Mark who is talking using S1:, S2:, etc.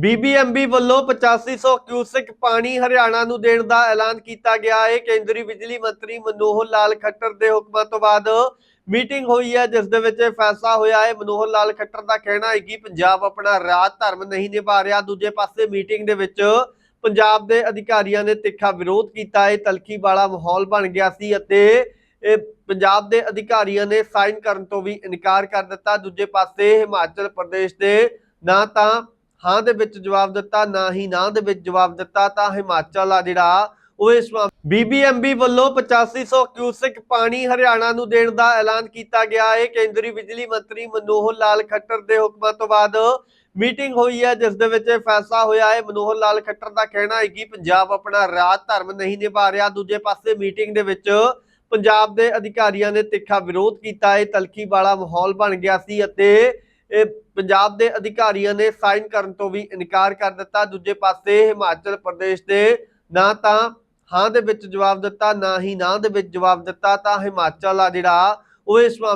S1: BBMB ਵੱਲੋਂ 8500 cusec ਪਾਣੀ ਹਰਿਆਣਾ ਨੂੰ ਦੇਣ ਦਾ ਐਲਾਨ ਕੀਤਾ ਗਿਆ। ਹੈ ਕੇਂਦਰੀ ਬਿਜਲੀ ਮੰਤਰੀ ਮਨੋਹਰ ਲਾਲ ਖੱਟਰ ਦੇ ਹੁਕਮਾਂ ਤੋਂ ਬਾਅਦ ਮੀਟਿੰਗ ਹੋਈ ਹੈ, ਜਿਸ ਦੇ ਵਿੱਚ ਫੈਸਲਾ ਹੋਇਆ। ਹੈ ਮਨੋਹਰ ਲਾਲ ਖੱਟਰ ਦਾ ਕਹਿਣਾ ਹੈ ਕਿ ਪੰਜਾਬ ਆਪਣਾ ਰਾਜ ਧਰਮ ਨਹੀਂ ਨਿਭਾ ਰਿਹਾ। ਦੂਜੇ ਪਾਸੇ ਮੀਟਿੰਗ ਦੇ ਵਿੱਚ ਪੰਜਾਬ ਦੇ ਅਧਿਕਾਰੀਆਂ ਨੇ ਤਿੱਖਾ ਵਿਰੋਧ ਕੀਤਾ। ਹੈ ਤਲਖੀ ਵਾਲਾ ਮਾਹੌਲ ਬਣ ਗਿਆ ਸੀ ਅਤੇ ਇਹ ਪੰਜਾਬ ਦੇ ਅਧਿਕਾਰੀਆਂ ਨੇ ਸਾਈਨ ਕਰਨ ਤੋਂ ਵੀ ਇਨਕਾਰ ਕਰ ਦਿੱਤਾ। ਦੂਜੇ ਪਾਸੇ ਹਿਮਾਚਲ ਪ੍ਰਦੇਸ਼ ਦੇ ਨਾ ਤਾਂ ਹਾਂ ਦੇ ਵਿੱਚ ਜਵਾਬ ਦਿੱਤਾ, ਨਾ ਹੀ ਨਾ ਦੇ ਵਿੱਚ ਜਵਾਬ ਦਿੱਤਾ, ਤਾਂ ਹਿਮਾਚਲ ਆ ਜਿਹੜਾ, ਉਹ ਇਸ ਬੀਬੀਐਮਬੀ ਵੱਲੋਂ 8500 ਕਿਊਸੈਕ ਪਾਣੀ ਹਰਿਆਣਾ ਨੂੰ ਦੇਣ ਦਾ ਐਲਾਨ ਕੀਤਾ ਗਿਆ। ਹੈ ਕੇਂਦਰੀ ਬਿਜਲੀ ਮੰਤਰੀ ਮਨੋਹਰ ਲਾਲ ਖੱਟਰ ਦੇ ਹੁਕਮਾਂ ਤੋਂ ਬਾਅਦ ਮੀਟਿੰਗ ਹੋਈ ਹੈ, ਜਿਸ ਦੇ ਵਿੱਚ ਇਹ ਫੈਸਲਾ ਹੋਇਆ। ਹੈ ਮਨੋਹਰ ਲਾਲ ਖੱਟਰ ਦਾ ਕਹਿਣਾ ਹੈ ਕਿ ਪੰਜਾਬ ਆਪਣਾ ਰਾਜ ਧਰਮ ਨਹੀਂ ਨਿਭਾ ਰਿਹਾ। ਦੂਜੇ ਪਾਸੇ ਮੀਟਿੰਗ ਦੇ ਵਿੱਚ ਪੰਜਾਬ ਦੇ ਅਧਿਕਾਰੀਆਂ ਨੇ ਤਿੱਖਾ ਵਿਰੋਧ ਕੀਤਾ। ਹੈ ਤਲਖੀ ਵਾਲਾ ਮਾਹੌਲ ਬਣ ਗਿਆ ਸੀ ਅਤੇ ਇਹ ਪੰਜਾਬ ਦੇ ਅਧਿਕਾਰੀਆਂ ਨੇ ਸਾਈਨ ਕਰਨ ਤੋਂ ਵੀ ਇਨਕਾਰ ਕਰ ਦਿੱਤਾ। ਦੂਜੇ ਪਾਸੇ ਹਿਮਾਚਲ ਪ੍ਰਦੇਸ਼ ਦੇ ਨਾ ਤਾਂ ਹਾਂ ਦੇ ਵਿੱਚ ਜਵਾਬ ਦਿੱਤਾ, ਨਾ ਹੀ ਨਾ ਦੇ ਵਿੱਚ ਜਵਾਬ ਦਿੱਤਾ ਤਾਂ ਹਿਮਾਚਲ ਆ ਜਿਹੜਾ, ਉਹ ਇਸ